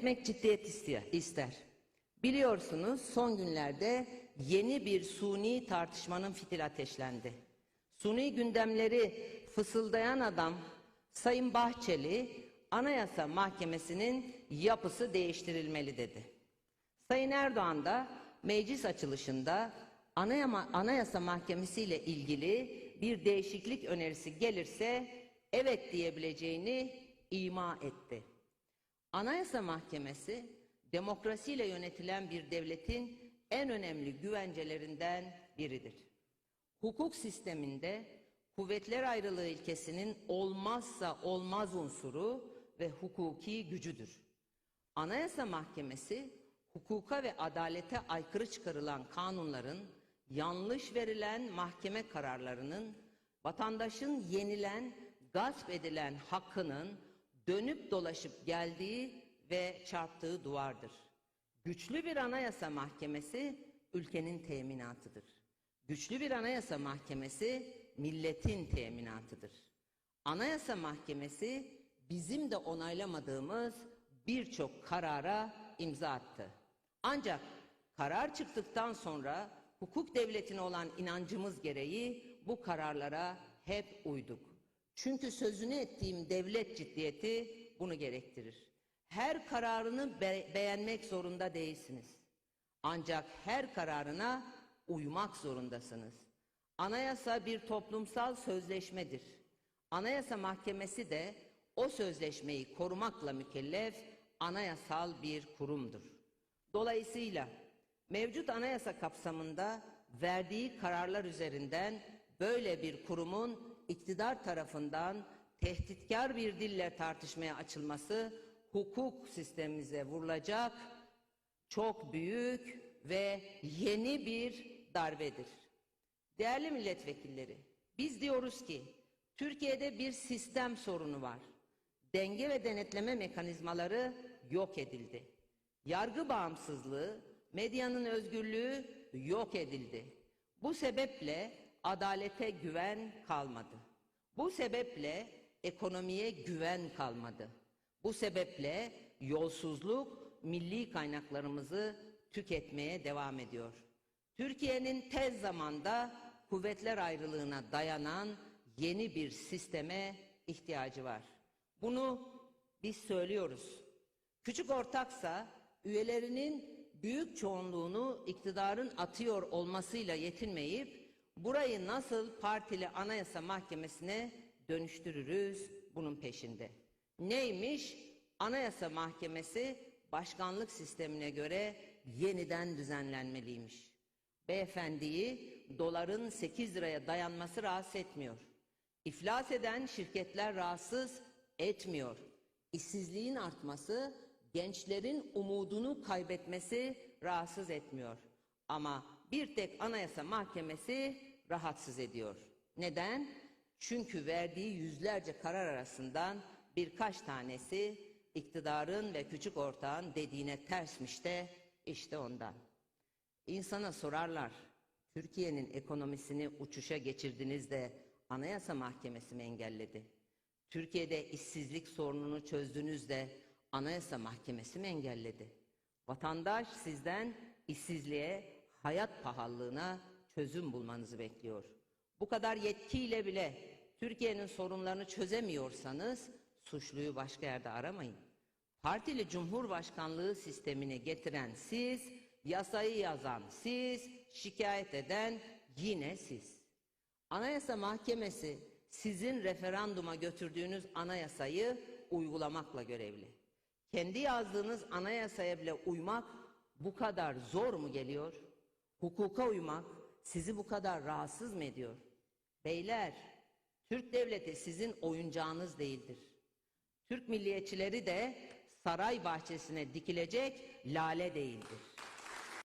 etmek ciddiyet ister. Biliyorsunuz son günlerde yeni bir suni tartışmanın fitil ateşlendi. Suni gündemleri fısıldayan adam Sayın Bahçeli Anayasa Mahkemesi'nin yapısı değiştirilmeli dedi. Sayın Erdoğan da meclis açılışında Anayasa Mahkemesi ile ilgili bir değişiklik önerisi gelirse evet diyebileceğini ima etti. Anayasa Mahkemesi demokrasiyle yönetilen bir devletin en önemli güvencelerinden biridir. Hukuk sisteminde kuvvetler ayrılığı ilkesinin olmazsa olmaz unsuru ve hukuki gücüdür. Anayasa Mahkemesi hukuka ve adalete aykırı çıkarılan kanunların, yanlış verilen mahkeme kararlarının, vatandaşın yenilen, gasp edilen hakkının dönüp dolaşıp geldiği ve çarptığı duvardır. Güçlü bir anayasa mahkemesi ülkenin teminatıdır. Güçlü bir anayasa mahkemesi milletin teminatıdır. Anayasa Mahkemesi bizim de onaylamadığımız birçok karara imza attı. Ancak karar çıktıktan sonra hukuk devletine olan inancımız gereği bu kararlara hep uyduk. Çünkü sözünü ettiğim devlet ciddiyeti bunu gerektirir. Her kararını be- beğenmek zorunda değilsiniz. Ancak her kararına uymak zorundasınız. Anayasa bir toplumsal sözleşmedir. Anayasa Mahkemesi de o sözleşmeyi korumakla mükellef anayasal bir kurumdur. Dolayısıyla mevcut anayasa kapsamında verdiği kararlar üzerinden böyle bir kurumun iktidar tarafından tehditkar bir dille tartışmaya açılması hukuk sistemimize vurulacak çok büyük ve yeni bir darbedir. Değerli milletvekilleri, biz diyoruz ki Türkiye'de bir sistem sorunu var. Denge ve denetleme mekanizmaları yok edildi. Yargı bağımsızlığı, medyanın özgürlüğü yok edildi. Bu sebeple adalete güven kalmadı. Bu sebeple ekonomiye güven kalmadı. Bu sebeple yolsuzluk milli kaynaklarımızı tüketmeye devam ediyor. Türkiye'nin tez zamanda kuvvetler ayrılığına dayanan yeni bir sisteme ihtiyacı var. Bunu biz söylüyoruz. Küçük ortaksa üyelerinin büyük çoğunluğunu iktidarın atıyor olmasıyla yetinmeyip burayı nasıl partili anayasa mahkemesine dönüştürürüz bunun peşinde. Neymiş? Anayasa Mahkemesi başkanlık sistemine göre yeniden düzenlenmeliymiş. Beyefendiyi doların 8 liraya dayanması rahatsız etmiyor. İflas eden şirketler rahatsız etmiyor. İşsizliğin artması, gençlerin umudunu kaybetmesi rahatsız etmiyor. Ama bir tek Anayasa Mahkemesi rahatsız ediyor. Neden? Çünkü verdiği yüzlerce karar arasından birkaç tanesi iktidarın ve küçük ortağın dediğine tersmiş de işte ondan. İnsana sorarlar, Türkiye'nin ekonomisini uçuşa geçirdiniz de Anayasa Mahkemesi mi engelledi? Türkiye'de işsizlik sorununu çözdünüz de Anayasa Mahkemesi mi engelledi? Vatandaş sizden işsizliğe, hayat pahalılığına çözüm bulmanızı bekliyor. Bu kadar yetkiyle bile Türkiye'nin sorunlarını çözemiyorsanız suçluyu başka yerde aramayın. Partili Cumhurbaşkanlığı sistemini getiren siz, yasayı yazan siz, şikayet eden yine siz. Anayasa Mahkemesi sizin referanduma götürdüğünüz anayasayı uygulamakla görevli. Kendi yazdığınız anayasaya bile uymak bu kadar zor mu geliyor? Hukuka uymak sizi bu kadar rahatsız mı ediyor? Beyler, Türk devleti sizin oyuncağınız değildir. Türk milliyetçileri de saray bahçesine dikilecek lale değildir.